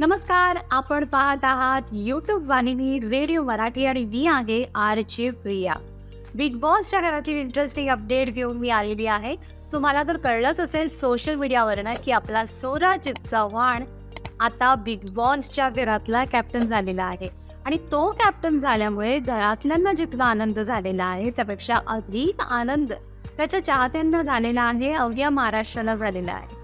नमस्कार आपण पाहत आहात युट्यूब वाहिनी रेडिओ मराठी आणि मी आहे आर जे प्रिया बिग बॉसच्या घरातील इंटरेस्टिंग अपडेट घेऊन मी आलेली आहे. तुम्हाला तर कळलंच असेल सोशल मीडियावरनं की आपला स्वराज चव्हाण आता बिग बॉसच्या घरातला कॅप्टन झालेला आहे. आणि तो कॅप्टन झाल्यामुळे घरातल्यांना जितका आनंद झालेला आहे त्यापेक्षा अधिक आनंद त्याच्या चाहत्यांना झालेला आहे अवघ्या महाराष्ट्राला झालेला आहे.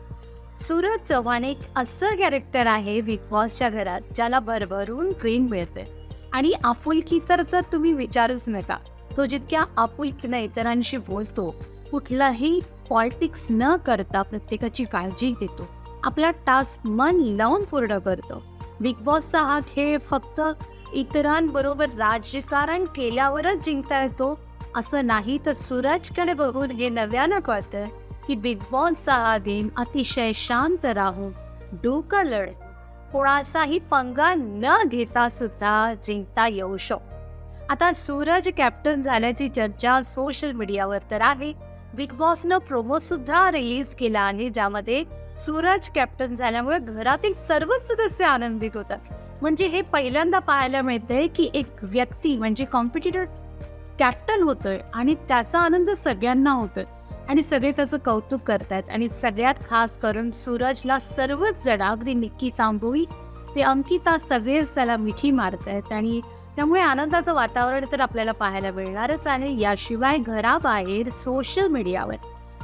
सूरज चव्हाण एक असं कॅरेक्टर आहे बिग बॉसच्या घरात ज्याला भरभरून प्रेम मिळते. आणि आपुलकी तर जर तुम्ही विचारूच नका तो जितक्या आपुलकीनं इतरांशी बोलतो कुठलाही पॉलिटिक्स न करता प्रत्येकाची काळजी घेतो. आपला टास्क मन लावून पूर्ण करतो. बिग बॉसचा हा खेळ फक्त इतरांबरोबर राजकारण केल्यावरच जिंकता येतो असं नाही तर सूरजकडे बघून हे नव्यानं कळतं की बिग बॉसचा हा गेम अतिशय शांत राहून डोकं लढ. कोणाचाही पंगा न घेता सुद्धा जिंकता येऊ शकतो आता सूरज कॅप्टन झाल्याची चर्चा सोशल मीडियावर तर आहे. बिग बॉसनं प्रोमो सुद्धा रिलीज केला आहे ज्यामध्ये सूरज कॅप्टन झाल्यामुळे घरातील सर्वच सदस्य आनंदित होतात. म्हणजे हे पहिल्यांदा पाहायला मिळतंय की एक व्यक्ती म्हणजे कॉम्पिटिटर कॅप्टन होतोय आणि त्याचा आनंद सगळ्यांना होतोय. आणि सगळे त्याचं कौतुक करतायत. आणि सगळ्यात खास करून सूरजला सर्वच जण अगदी निक्की तांबोळी ते अंकिता सगळेच त्याला मिठी मारतायत. आणि त्यामुळे आनंदाचं वातावरण तर आपल्याला पाहायला मिळणारच आहे. याशिवाय घराबाहेर सोशल मीडियावर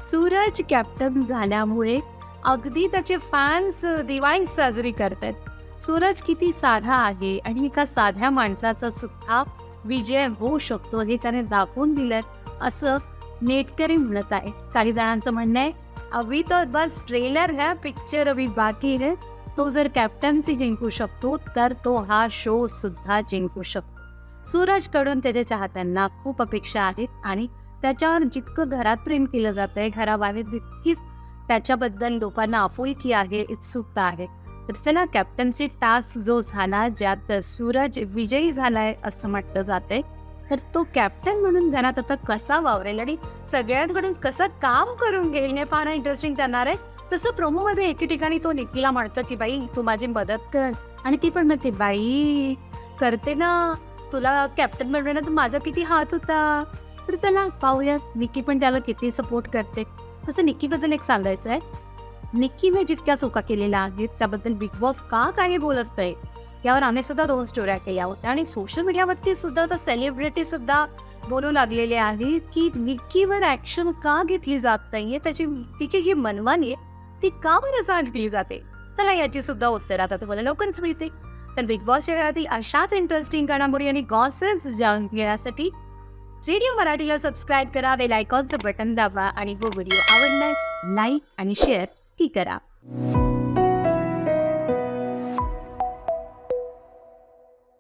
सूरज कॅप्टन झाल्यामुळे अगदी त्याचे फॅन्स दिवाळी साजरी करतात सूरज किती साधा आहे आणि एका साध्या माणसाचा सुद्धा विजय होऊ शकतो हे त्याने दाखवून दिलं असं नेटकरी म्हणत आहे. काही जणांचं म्हणणं आहे अवी तो बस ट्रेलर है पिक्चर अभी बाकी है. तो जर कॅप्टन्सी जिंकू शकतो तर तो हा शो सुद्धा जिंकू शकतो. सूरजकडून त्याच्या चाहत्यांना खूप अपेक्षा आहेत आणि त्याच्यावर जितकं घरात प्रेम केलं जात आहे घराबाहेर तितकीच त्याच्याबद्दल लोकांना आपुलकी आहे उत्सुकता आहे तर चला कॅप्टन्सी टास्क जो झाला ज्यात सूरज विजयी झालाय असं म्हटलं जातंय. तर तो कॅप्टन म्हणून घरात आता कसा वावरेल आणि सगळ्यांकडून कसं काम करून घेईल हे फार इंटरेस्टिंग करणार आहे. तसं प्रोमोमध्ये एके ठिकाणी तो निकीला म्हणतो की बाई तू माझी मदत कर. आणि ती पण म्हणते बाई करते ना. तुला कॅप्टन बनवण्यात तू माझा किती हात होता. तर चला पाहूया निक्की पण त्याला किती सपोर्ट करते. तसं निक्कीबद्दल एक सांगायचं आहे निक्कीने जितक्या चुका केलेल्या आहेत त्याबद्दल बिग बॉस का काही बोलत नाही? यावर आम्ही सुद्धा दोन स्टोऱ्या केल्या होत्या. आणि सोशल मीडियावरती सुद्धा आता सेलिब्रिटी सुद्धा बोलू लागलेले आहे की निक्कीवर ऍक्शन का घेतली जात नाहीये? त्याची तिची जी मनमानी आहे ती का बरं सांगितली जाते? चला याची सुद्धा उत्तर आता तुम्हाला लवकरच मिळते. तर बिग बॉसच्या घरातील अशाच इंटरेस्टिंग घडामोडी आणि गॉसिप्स जाणून घेण्यासाठी रेडिओ मराठीला सबस्क्राईब करा बेल आयकॉनचं बटन दाबा आणि वो व्हिडिओ आवडल्यास लाईक आणि शेअर ही करा.